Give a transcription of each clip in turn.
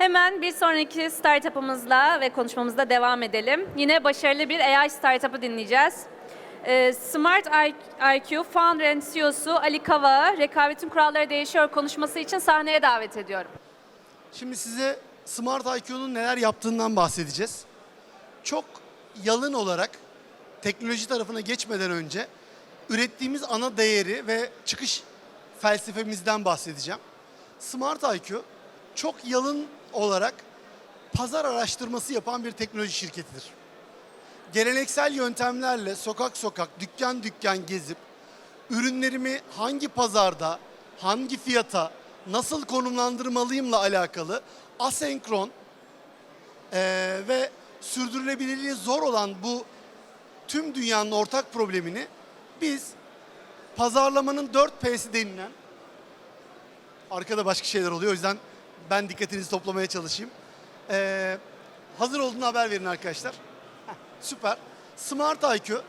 Hemen bir sonraki startup'ımızla ve konuşmamızda devam edelim. Yine başarılı bir AI startup'ı dinleyeceğiz. Ee, Smart IQ founder CEO'su Ali Kava, rekabetin kuralları değişiyor konuşması için sahneye davet ediyorum. Şimdi size Smart IQ'nun neler yaptığından bahsedeceğiz. Çok yalın olarak teknoloji tarafına geçmeden önce ürettiğimiz ana değeri ve çıkış felsefemizden bahsedeceğim. Smart IQ çok yalın olarak pazar araştırması yapan bir teknoloji şirketidir. Geleneksel yöntemlerle sokak sokak, dükkan dükkan gezip ürünlerimi hangi pazarda, hangi fiyata, nasıl konumlandırmalıyımla alakalı asenkron eee, ve sürdürülebilirliği zor olan bu tüm dünyanın ortak problemini biz pazarlamanın 4 P'si denilen arkada başka şeyler oluyor o yüzden ben dikkatinizi toplamaya çalışayım. Eee, hazır olduğunu haber verin arkadaşlar. Heh, süper. Smart IQ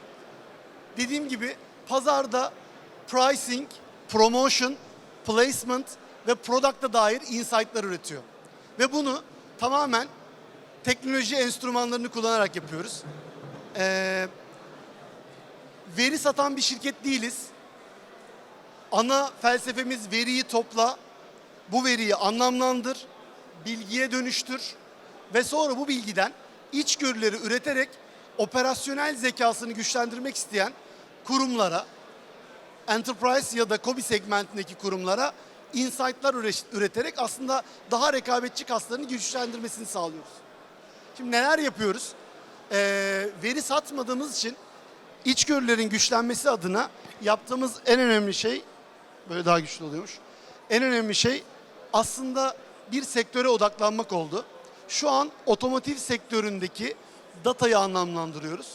dediğim gibi pazarda pricing, promotion, placement ve product'a dair insight'lar üretiyor. Ve bunu tamamen teknoloji enstrümanlarını kullanarak yapıyoruz. Ee, veri satan bir şirket değiliz. Ana felsefemiz veriyi topla, bu veriyi anlamlandır, bilgiye dönüştür ve sonra bu bilgiden içgörüleri üreterek operasyonel zekasını güçlendirmek isteyen kurumlara, enterprise ya da KOBİ segmentindeki kurumlara insight'lar üre- üreterek aslında daha rekabetçi kaslarını güçlendirmesini sağlıyoruz. Şimdi neler yapıyoruz? Ee, veri satmadığımız için içgörülerin güçlenmesi adına yaptığımız en önemli şey, böyle daha güçlü oluyormuş. En önemli şey aslında bir sektöre odaklanmak oldu. Şu an otomotiv sektöründeki datayı anlamlandırıyoruz.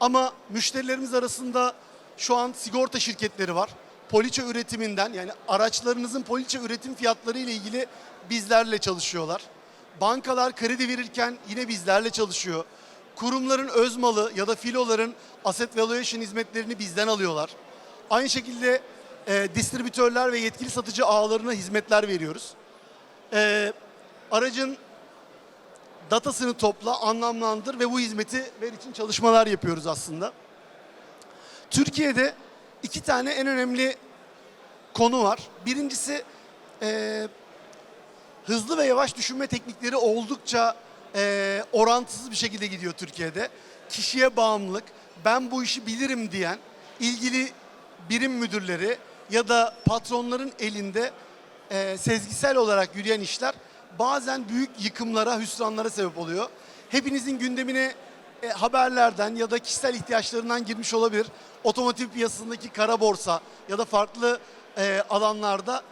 Ama müşterilerimiz arasında şu an sigorta şirketleri var. Poliçe üretiminden yani araçlarınızın poliçe üretim fiyatları ile ilgili bizlerle çalışıyorlar. Bankalar kredi verirken yine bizlerle çalışıyor. Kurumların öz malı ya da filoların asset valuation hizmetlerini bizden alıyorlar. Aynı şekilde e, distribütörler ve yetkili satıcı ağlarına hizmetler veriyoruz. E, aracın datasını topla, anlamlandır ve bu hizmeti ver için çalışmalar yapıyoruz aslında. Türkiye'de iki tane en önemli konu var. Birincisi eee, hızlı ve yavaş düşünme teknikleri oldukça eee, orantısız bir şekilde gidiyor Türkiye'de. Kişiye bağımlılık, ben bu işi bilirim diyen ilgili birim müdürleri ya da patronların elinde eee, sezgisel olarak yürüyen işler bazen büyük yıkımlara, hüsranlara sebep oluyor. Hepinizin gündemine e, haberlerden ya da kişisel ihtiyaçlarından girmiş olabilir. Otomotiv piyasasındaki kara borsa ya da farklı e, alanlarda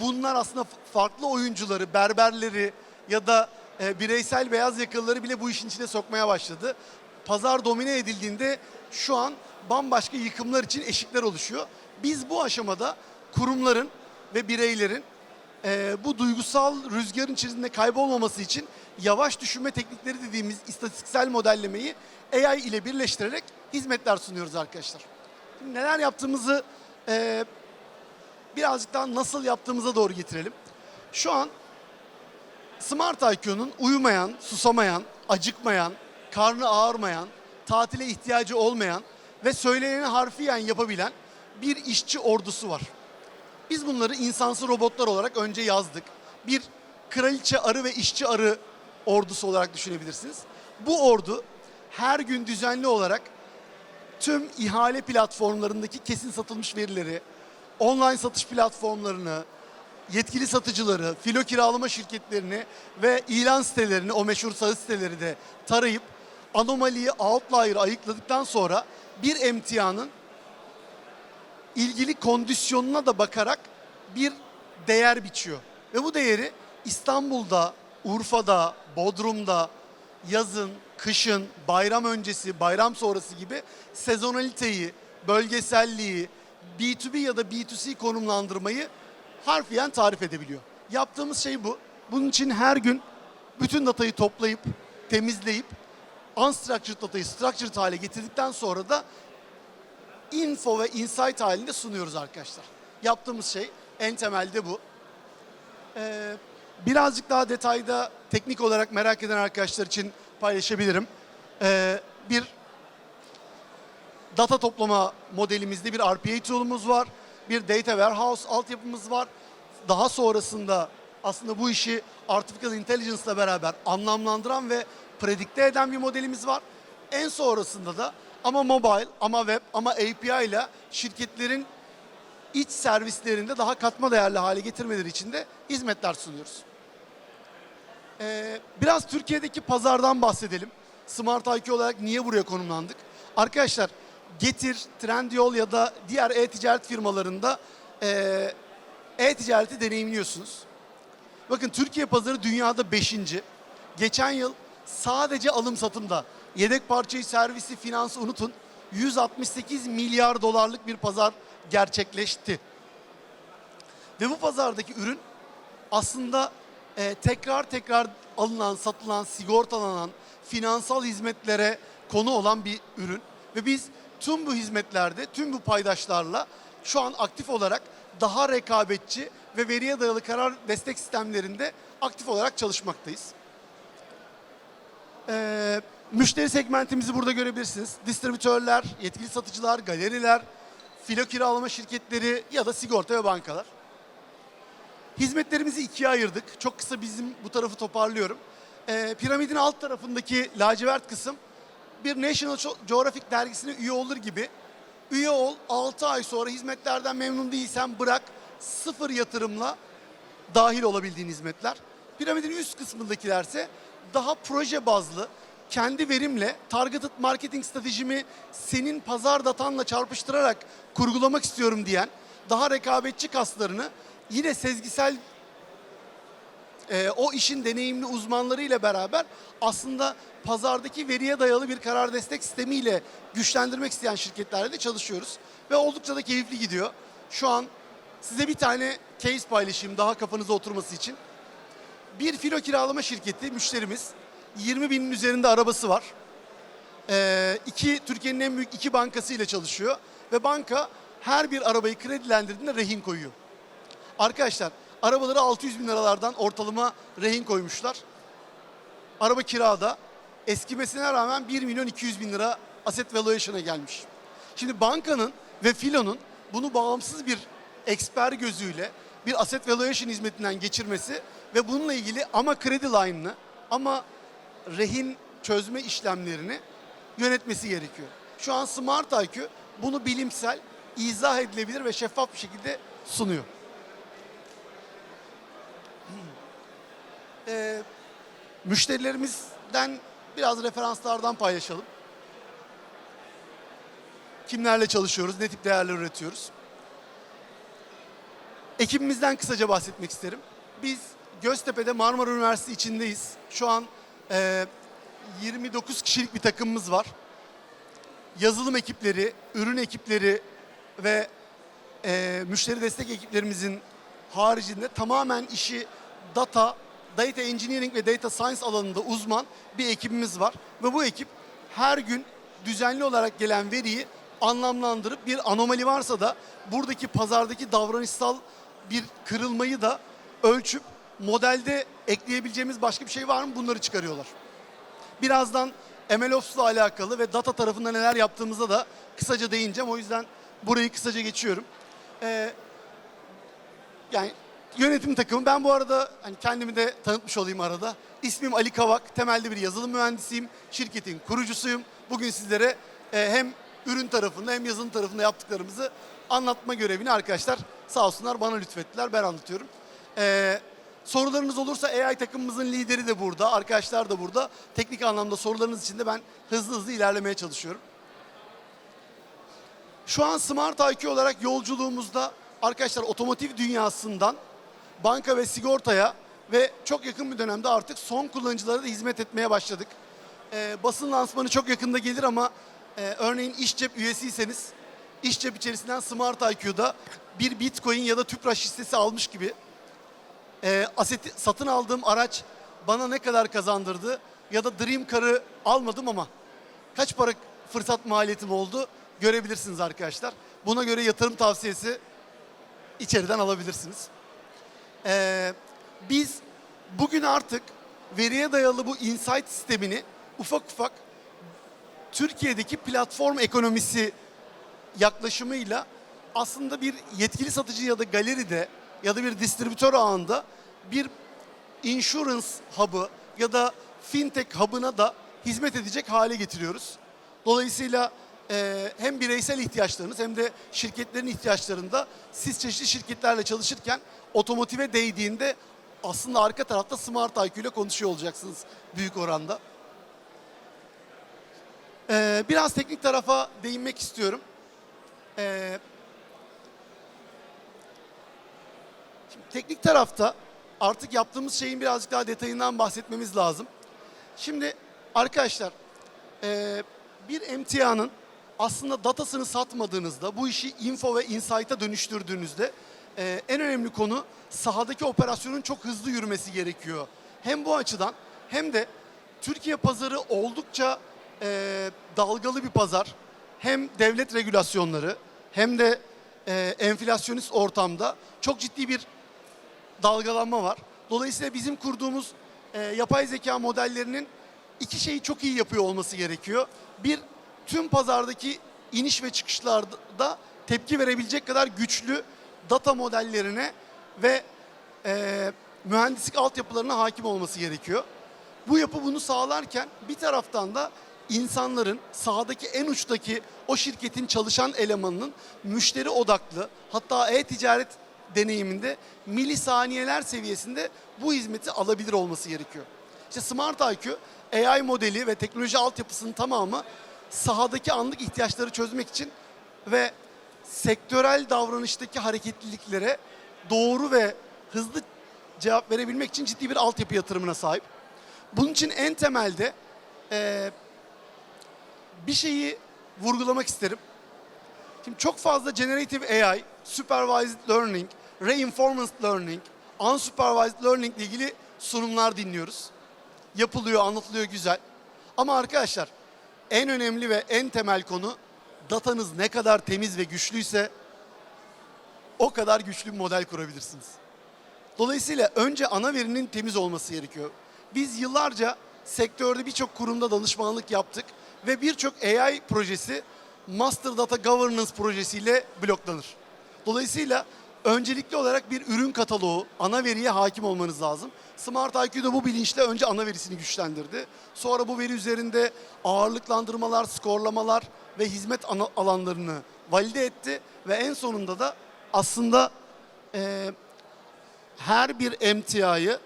bunlar aslında farklı oyuncuları, berberleri ya da e, bireysel beyaz yakalıları bile bu işin içine sokmaya başladı. Pazar domine edildiğinde şu an bambaşka yıkımlar için eşikler oluşuyor. Biz bu aşamada kurumların ve bireylerin e, bu duygusal rüzgarın içerisinde kaybolmaması için yavaş düşünme teknikleri dediğimiz istatistiksel modellemeyi AI ile birleştirerek hizmetler sunuyoruz arkadaşlar. Şimdi neler yaptığımızı e, birazcık daha nasıl yaptığımıza doğru getirelim. Şu an Smart IQ'nun uyumayan, susamayan, acıkmayan, karnı ağırmayan, tatile ihtiyacı olmayan ve söyleneni harfiyen yapabilen bir işçi ordusu var. Biz bunları insansı robotlar olarak önce yazdık. Bir kraliçe arı ve işçi arı ordusu olarak düşünebilirsiniz. Bu ordu her gün düzenli olarak tüm ihale platformlarındaki kesin satılmış verileri, online satış platformlarını, yetkili satıcıları, filo kiralama şirketlerini ve ilan sitelerini, o meşhur sağ siteleri de tarayıp anomaliyi, outlier'ı ayıkladıktan sonra bir emtianın ilgili kondisyonuna da bakarak bir değer biçiyor. Ve bu değeri İstanbul'da, Urfa'da, Bodrum'da, yazın, kışın, bayram öncesi, bayram sonrası gibi sezonaliteyi, bölgeselliği, B2B ya da B2C konumlandırmayı harfiyen tarif edebiliyor. Yaptığımız şey bu. Bunun için her gün bütün datayı toplayıp, temizleyip, unstructured datayı structured hale getirdikten sonra da info ve insight halinde sunuyoruz arkadaşlar. Yaptığımız şey en temelde bu. Ee, birazcık daha detayda teknik olarak merak eden arkadaşlar için paylaşabilirim. Ee, bir data toplama modelimizde bir RPA tool'umuz var. Bir data warehouse altyapımız var. Daha sonrasında aslında bu işi artificial intelligence ile beraber anlamlandıran ve predikte eden bir modelimiz var. En sonrasında da ama mobile, ama web, ama API ile şirketlerin iç servislerinde daha katma değerli hale getirmeleri için de hizmetler sunuyoruz. Ee, biraz Türkiye'deki pazardan bahsedelim. Smart IQ olarak niye buraya konumlandık? Arkadaşlar Getir, Trendyol ya da diğer e-ticaret firmalarında e, e-ticareti deneyimliyorsunuz. Bakın Türkiye pazarı dünyada 5. Geçen yıl sadece alım satımda yedek parçayı servisi finansı unutun 168 milyar dolarlık bir pazar gerçekleşti. Ve bu pazardaki ürün aslında e, tekrar tekrar alınan, satılan, sigortalanan, finansal hizmetlere konu olan bir ürün. Ve biz tüm bu hizmetlerde, tüm bu paydaşlarla şu an aktif olarak daha rekabetçi ve veriye dayalı karar destek sistemlerinde aktif olarak çalışmaktayız. Ee, müşteri segmentimizi burada görebilirsiniz. Distribütörler, yetkili satıcılar, galeriler, filo kiralama şirketleri ya da sigorta ve bankalar. Hizmetlerimizi ikiye ayırdık. Çok kısa bizim bu tarafı toparlıyorum. Ee, piramidin alt tarafındaki lacivert kısım bir National Geographic dergisine üye olur gibi. Üye ol, 6 ay sonra hizmetlerden memnun değilsen bırak, sıfır yatırımla dahil olabildiğin hizmetler. Piramidin üst kısmındakilerse daha proje bazlı, kendi verimle targeted marketing stratejimi senin pazar datanla çarpıştırarak kurgulamak istiyorum diyen daha rekabetçi kaslarını yine sezgisel e, o işin deneyimli uzmanlarıyla beraber aslında pazardaki veriye dayalı bir karar destek sistemiyle güçlendirmek isteyen şirketlerle de çalışıyoruz. Ve oldukça da keyifli gidiyor. Şu an size bir tane case paylaşayım daha kafanıza oturması için. Bir filo kiralama şirketi müşterimiz 20 binin üzerinde arabası var. Ee, iki Türkiye'nin en büyük iki bankası ile çalışıyor ve banka her bir arabayı kredilendirdiğinde rehin koyuyor. Arkadaşlar arabaları 600 bin liralardan ortalama rehin koymuşlar. Araba kirada eskimesine rağmen 1 milyon 200 bin lira asset valuation'a gelmiş. Şimdi bankanın ve filonun bunu bağımsız bir eksper gözüyle bir asset valuation hizmetinden geçirmesi ve bununla ilgili ama kredi line'ını ama rehin çözme işlemlerini yönetmesi gerekiyor. Şu an Smart IQ bunu bilimsel, izah edilebilir ve şeffaf bir şekilde sunuyor. Ee, müşterilerimizden biraz referanslardan paylaşalım. Kimlerle çalışıyoruz, ne tip değerler üretiyoruz? Ekibimizden kısaca bahsetmek isterim. Biz Göztepe'de Marmara Üniversitesi içindeyiz. Şu an e, 29 kişilik bir takımımız var. Yazılım ekipleri, ürün ekipleri ve e, müşteri destek ekiplerimizin haricinde tamamen işi data, data engineering ve data science alanında uzman bir ekibimiz var. Ve bu ekip her gün düzenli olarak gelen veriyi anlamlandırıp bir anomali varsa da buradaki pazardaki davranışsal bir kırılmayı da ölçüp modelde ekleyebileceğimiz başka bir şey var mı bunları çıkarıyorlar. Birazdan MLOps'la alakalı ve data tarafında neler yaptığımıza da kısaca değineceğim. O yüzden burayı kısaca geçiyorum. Ee, yani yönetim takımı. Ben bu arada hani kendimi de tanıtmış olayım arada. İsmim Ali Kavak. Temelde bir yazılım mühendisiyim. Şirketin kurucusuyum. Bugün sizlere e, hem ürün tarafında hem yazılım tarafında yaptıklarımızı anlatma görevini arkadaşlar sağ olsunlar bana lütfettiler. Ben anlatıyorum. Ee, sorularınız olursa AI takımımızın lideri de burada. Arkadaşlar da burada. Teknik anlamda sorularınız için de ben hızlı hızlı ilerlemeye çalışıyorum. Şu an Smart IQ olarak yolculuğumuzda arkadaşlar otomotiv dünyasından banka ve sigortaya ve çok yakın bir dönemde artık son kullanıcılara da hizmet etmeye başladık. Ee, basın lansmanı çok yakında gelir ama e, örneğin iş cep üyesiyseniz iş cep içerisinden Smart IQ'da bir Bitcoin ya da Tüpraş hissesi almış gibi e, aseti, satın aldığım araç bana ne kadar kazandırdı ya da Dream Car'ı almadım ama kaç para fırsat maliyetim oldu görebilirsiniz arkadaşlar. Buna göre yatırım tavsiyesi içeriden alabilirsiniz. Ee, biz Bugün artık veriye dayalı bu insight sistemini ufak ufak Türkiye'deki platform ekonomisi yaklaşımıyla aslında bir yetkili satıcı ya da galeride ya da bir distribütör ağında bir insurance hub'ı ya da fintech hub'ına da hizmet edecek hale getiriyoruz. Dolayısıyla e, hem bireysel ihtiyaçlarınız hem de şirketlerin ihtiyaçlarında siz çeşitli şirketlerle çalışırken otomotive değdiğinde aslında arka tarafta Smart IQ ile konuşuyor olacaksınız büyük oranda. E, biraz teknik tarafa değinmek istiyorum. E, şimdi teknik tarafta artık yaptığımız şeyin birazcık daha detayından bahsetmemiz lazım. Şimdi arkadaşlar e, bir emtianın aslında datasını satmadığınızda bu işi info ve insight'a dönüştürdüğünüzde e, en önemli konu sahadaki operasyonun çok hızlı yürümesi gerekiyor. Hem bu açıdan hem de Türkiye pazarı oldukça e, dalgalı bir pazar. Hem devlet regülasyonları hem de e, enflasyonist ortamda çok ciddi bir dalgalanma var. Dolayısıyla bizim kurduğumuz e, yapay zeka modellerinin iki şeyi çok iyi yapıyor olması gerekiyor. Bir, tüm pazardaki iniş ve çıkışlarda tepki verebilecek kadar güçlü data modellerine ve e, mühendislik altyapılarına hakim olması gerekiyor. Bu yapı bunu sağlarken bir taraftan da insanların sahadaki en uçtaki o şirketin çalışan elemanının müşteri odaklı hatta e-ticaret deneyiminde milisaniyeler seviyesinde bu hizmeti alabilir olması gerekiyor. İşte Smart IQ AI modeli ve teknoloji altyapısının tamamı sahadaki anlık ihtiyaçları çözmek için ve sektörel davranıştaki hareketliliklere doğru ve hızlı cevap verebilmek için ciddi bir altyapı yatırımına sahip. Bunun için en temelde eee, bir şeyi vurgulamak isterim. Şimdi çok fazla generative AI, supervised learning, reinforcement learning, unsupervised learning ile ilgili sunumlar dinliyoruz. Yapılıyor, anlatılıyor güzel. Ama arkadaşlar en önemli ve en temel konu datanız ne kadar temiz ve güçlüyse o kadar güçlü bir model kurabilirsiniz. Dolayısıyla önce ana verinin temiz olması gerekiyor. Biz yıllarca sektörde birçok kurumda danışmanlık yaptık ve birçok AI projesi Master Data Governance projesiyle bloklanır. Dolayısıyla öncelikli olarak bir ürün kataloğu, ana veriye hakim olmanız lazım. Smart IQ da bu bilinçle önce ana verisini güçlendirdi. Sonra bu veri üzerinde ağırlıklandırmalar, skorlamalar ve hizmet alanlarını valide etti ve en sonunda da aslında eee her bir emtiayı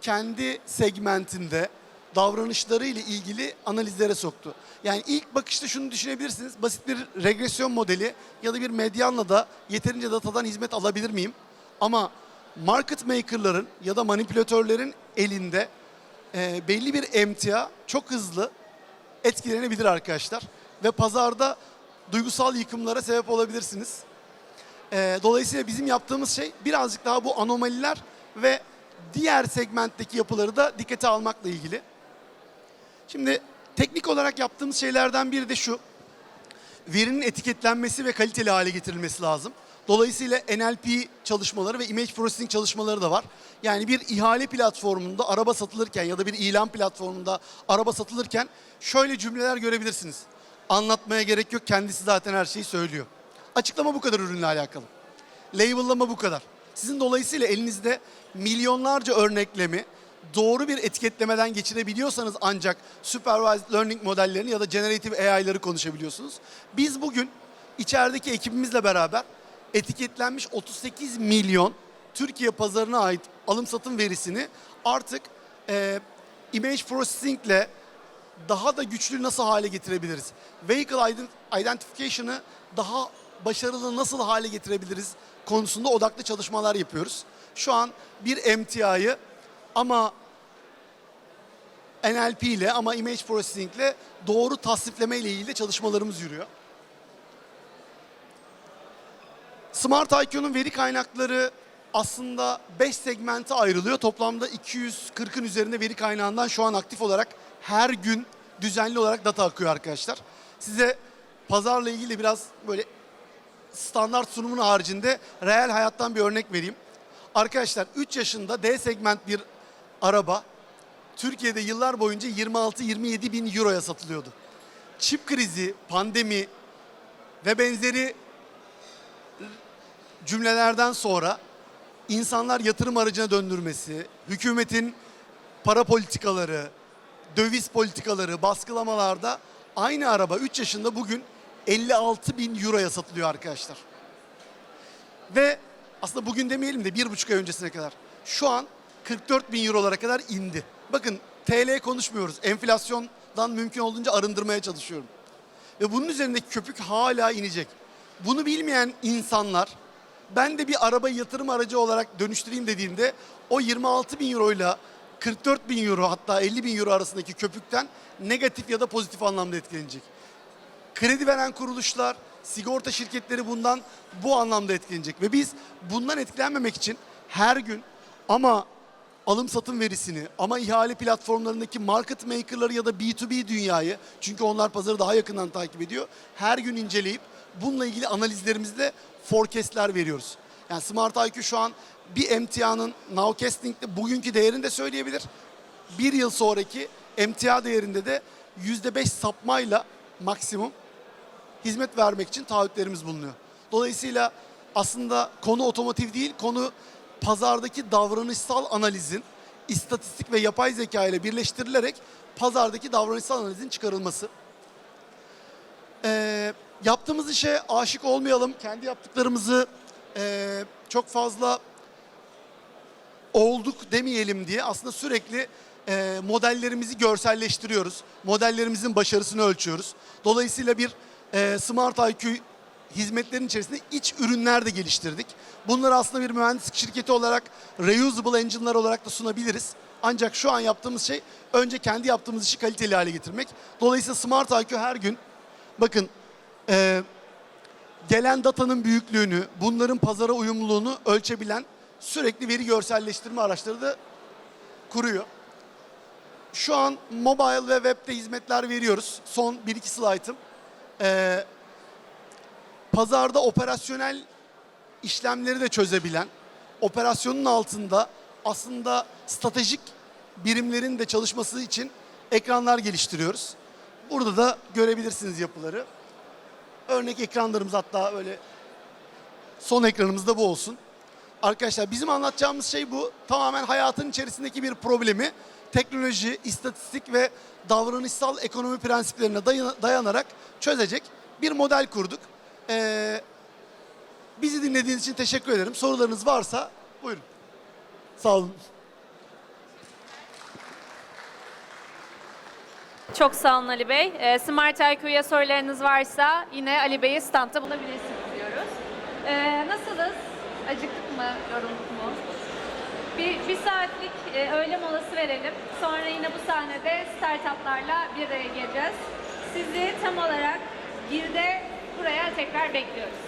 kendi segmentinde davranışlarıyla ilgili analizlere soktu. Yani ilk bakışta şunu düşünebilirsiniz. Basit bir regresyon modeli ya da bir medyanla da yeterince datadan hizmet alabilir miyim? Ama market maker'ların ya da manipülatörlerin elinde e, belli bir emtia çok hızlı etkilenebilir arkadaşlar. Ve pazarda duygusal yıkımlara sebep olabilirsiniz. Ee, dolayısıyla bizim yaptığımız şey birazcık daha bu anomaliler ve diğer segmentteki yapıları da dikkate almakla ilgili. Şimdi teknik olarak yaptığımız şeylerden biri de şu. Verinin etiketlenmesi ve kaliteli hale getirilmesi lazım. Dolayısıyla NLP çalışmaları ve image processing çalışmaları da var. Yani bir ihale platformunda araba satılırken ya da bir ilan platformunda araba satılırken şöyle cümleler görebilirsiniz. Anlatmaya gerek yok kendisi zaten her şeyi söylüyor. Açıklama bu kadar ürünle alakalı. Label'lama bu kadar. Sizin dolayısıyla elinizde milyonlarca örneklemi doğru bir etiketlemeden geçirebiliyorsanız ancak supervised learning modellerini ya da generative AI'ları konuşabiliyorsunuz. Biz bugün içerideki ekibimizle beraber etiketlenmiş 38 milyon Türkiye pazarına ait alım satım verisini artık e, image processing ile daha da güçlü nasıl hale getirebiliriz? Vehicle ident- identification'ı daha başarılı nasıl hale getirebiliriz konusunda odaklı çalışmalar yapıyoruz. Şu an bir MTI'yı ama NLP ile ama image processing ile doğru tasnifleme ile ilgili çalışmalarımız yürüyor. Smart IQ'nun veri kaynakları aslında 5 segmente ayrılıyor. Toplamda 240'ın üzerinde veri kaynağından şu an aktif olarak her gün düzenli olarak data akıyor arkadaşlar. Size pazarla ilgili biraz böyle standart sunumun haricinde reel hayattan bir örnek vereyim. Arkadaşlar 3 yaşında D segment bir araba Türkiye'de yıllar boyunca 26-27 bin euroya satılıyordu. Çip krizi, pandemi ve benzeri cümlelerden sonra insanlar yatırım aracına döndürmesi, hükümetin para politikaları, döviz politikaları, baskılamalarda aynı araba 3 yaşında bugün 56 bin euroya satılıyor arkadaşlar. Ve aslında bugün demeyelim de bir buçuk ay öncesine kadar şu an 44 bin eurolara kadar indi. Bakın TL konuşmuyoruz. Enflasyondan mümkün olduğunca arındırmaya çalışıyorum. Ve bunun üzerindeki köpük hala inecek. Bunu bilmeyen insanlar ben de bir arabayı yatırım aracı olarak dönüştüreyim dediğinde o 26 bin euro ile 44 bin euro hatta 50 bin euro arasındaki köpükten negatif ya da pozitif anlamda etkilenecek. Kredi veren kuruluşlar, sigorta şirketleri bundan bu anlamda etkilenecek. Ve biz bundan etkilenmemek için her gün ama alım satım verisini ama ihale platformlarındaki market makerları ya da B2B dünyayı çünkü onlar pazarı daha yakından takip ediyor. Her gün inceleyip bununla ilgili analizlerimizle forecastler veriyoruz. Yani Smart IQ şu an bir emtianın nowcasting'de bugünkü değerini de söyleyebilir. Bir yıl sonraki emtia değerinde de %5 sapmayla maksimum hizmet vermek için taahhütlerimiz bulunuyor. Dolayısıyla aslında konu otomotiv değil, konu pazardaki davranışsal analizin istatistik ve yapay zeka ile birleştirilerek pazardaki davranışsal analizin çıkarılması. Ee, yaptığımız işe aşık olmayalım. Kendi yaptıklarımızı ee, çok fazla olduk demeyelim diye aslında sürekli e, modellerimizi görselleştiriyoruz. Modellerimizin başarısını ölçüyoruz. Dolayısıyla bir e, Smart IQ hizmetlerin içerisinde iç ürünler de geliştirdik. Bunları aslında bir mühendislik şirketi olarak reusable engine'lar olarak da sunabiliriz. Ancak şu an yaptığımız şey önce kendi yaptığımız işi kaliteli hale getirmek. Dolayısıyla Smart IQ her gün bakın e, gelen datanın büyüklüğünü, bunların pazara uyumluluğunu ölçebilen sürekli veri görselleştirme araçları da kuruyor. Şu an mobile ve webde hizmetler veriyoruz. Son 1-2 slaytım. Ee, pazarda operasyonel işlemleri de çözebilen, operasyonun altında aslında stratejik birimlerin de çalışması için ekranlar geliştiriyoruz. Burada da görebilirsiniz yapıları. Örnek ekranlarımız hatta öyle son ekranımız da bu olsun. Arkadaşlar bizim anlatacağımız şey bu. Tamamen hayatın içerisindeki bir problemi teknoloji, istatistik ve davranışsal ekonomi prensiplerine dayan- dayanarak çözecek bir model kurduk. Ee, bizi dinlediğiniz için teşekkür ederim. Sorularınız varsa buyurun. Sağ olun. Çok sağ olun Ali Bey. Ee, Smart IQ'ya sorularınız varsa yine Ali Bey'i standta bulabilirsiniz diyoruz. Ee, nasılız? Acıktık mı? Yorulduk mu? Bir, bir saatlik e, öğle molası verelim. Sonra yine bu sahnede startuplarla bir araya geleceğiz. Sizi tam olarak birde buraya tekrar bekliyoruz.